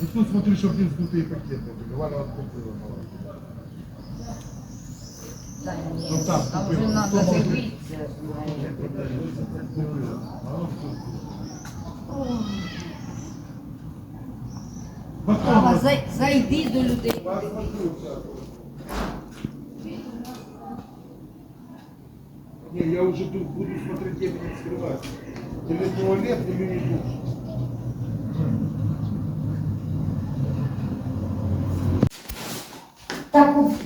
И тут смотри, чтобы не сдутые пакеты. Валя откупила. Та ні, Ну, там там. А ну тут. Мама, Потом. зай- зайди до людей. Не, я уже тут буду смотреть, где меня скрывать. Или туалет, или не душ.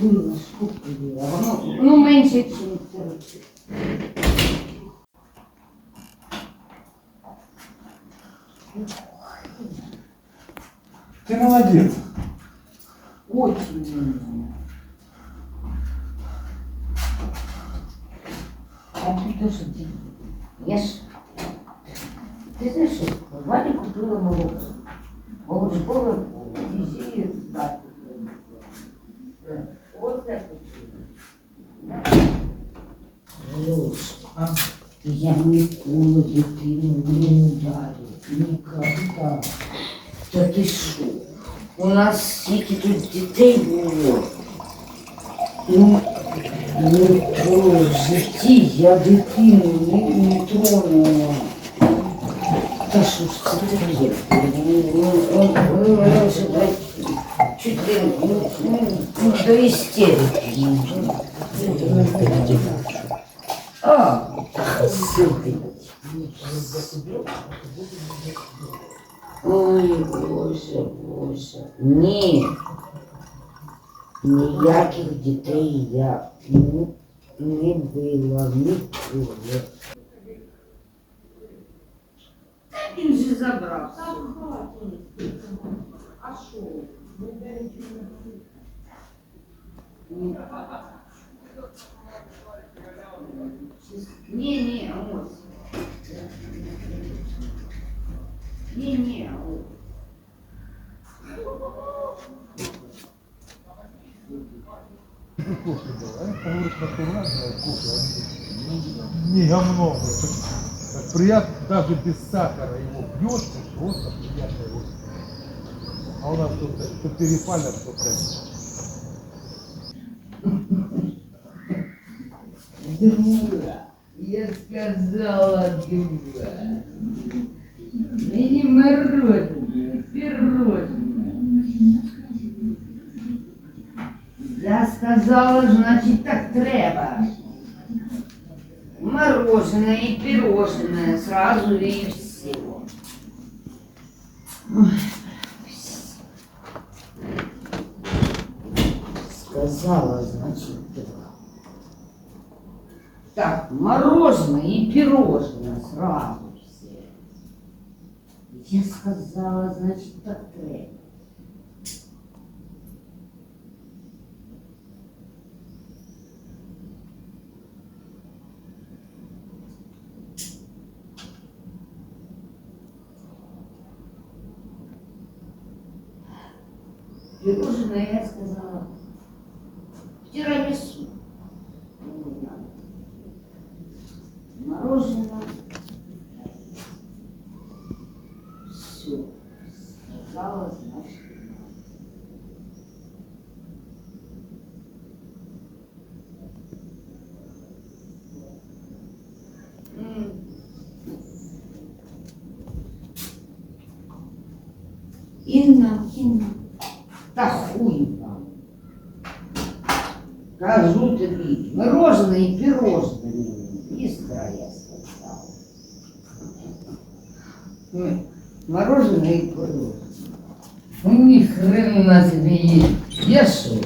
Та купила ж, купила. Воно, ну, менше, ніж це. Ты молодец. Очень. А ти то, що ти? Я ж... Ти знаєш, що Валя купила молоко. Молочкове візі дати. Ось А? Я ніколи дитину не ударю. Ніколи. Та ти що? У нас стільки тут дітей було. Ну, ніколи в житті я дитину не, не тронула. Та що ж це таке? Ну, ну, ну, ну, вона вже так чуть ли ну, ну, ну, до істерики. А, сидить. Ой, Боже, Боже. Ні. Ніяких дітей я ну, не била ніколи. Він же забрав. А що? Ні, ні, Ось. Ні, ні, ось. Кофе было. А поговоришь на турнах, кофе. они- Не, говно. Так приятно, даже без сахара его пьешь, просто приятно его. А у нас тут то перепалят, то так. Дура, я сказала дура. Мені мороженое, пирожное. Я сказала, значит так треба. Мороженое и пирожное сразу и все. Сказала, значит. Так, мороженое и пирожное сразу все. Я сказала, значит, треба. Пирожное я сказала. Тирамису. Ну, не надо. Мороженое. Все. Сказала, значит. М. Інна, Інна, та хуй вам Кажу тобі, мороженое і пирожне. Іскра, я сказала. М, Мороженое і пирожне. Ну, Ни хрена себе есть. Я что?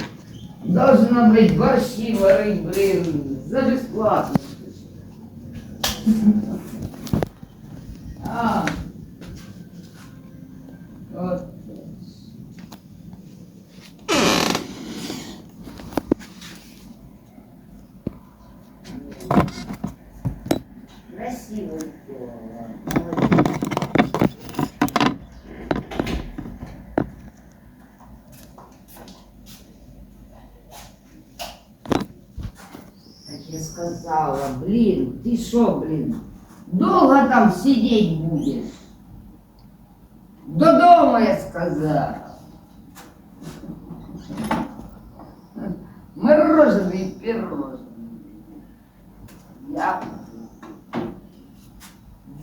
Должна быть борщи варить, блин, за бесплатно. А. сказала, блин, ты что, блин, долго там сидеть будешь? Додому дома, я сказав. Мороженое и пирожное. Я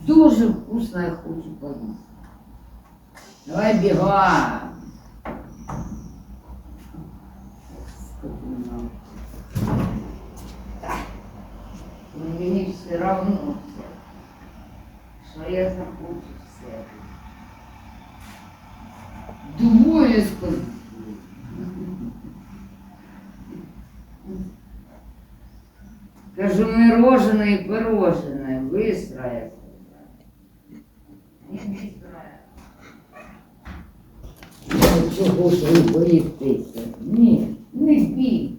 дуже вкусно я хочу поїсти. Давай бігом. все равно, що я захочу все. Двоє скотин. Кажу, мороженое и пирожное, выстроя. Не выстроя. Ну, чого ж ви боїтеся? Ні, не бійтеся.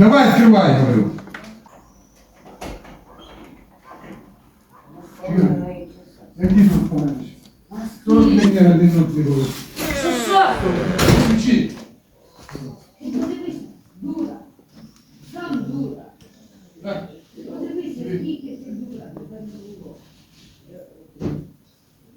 Давай открывай, говорю. Какие тут помощи? 40 скільки? минут минут не было. Що, що? Включи. Подивись, дура. Сам дура. Так. Подивися, скільки ти дура.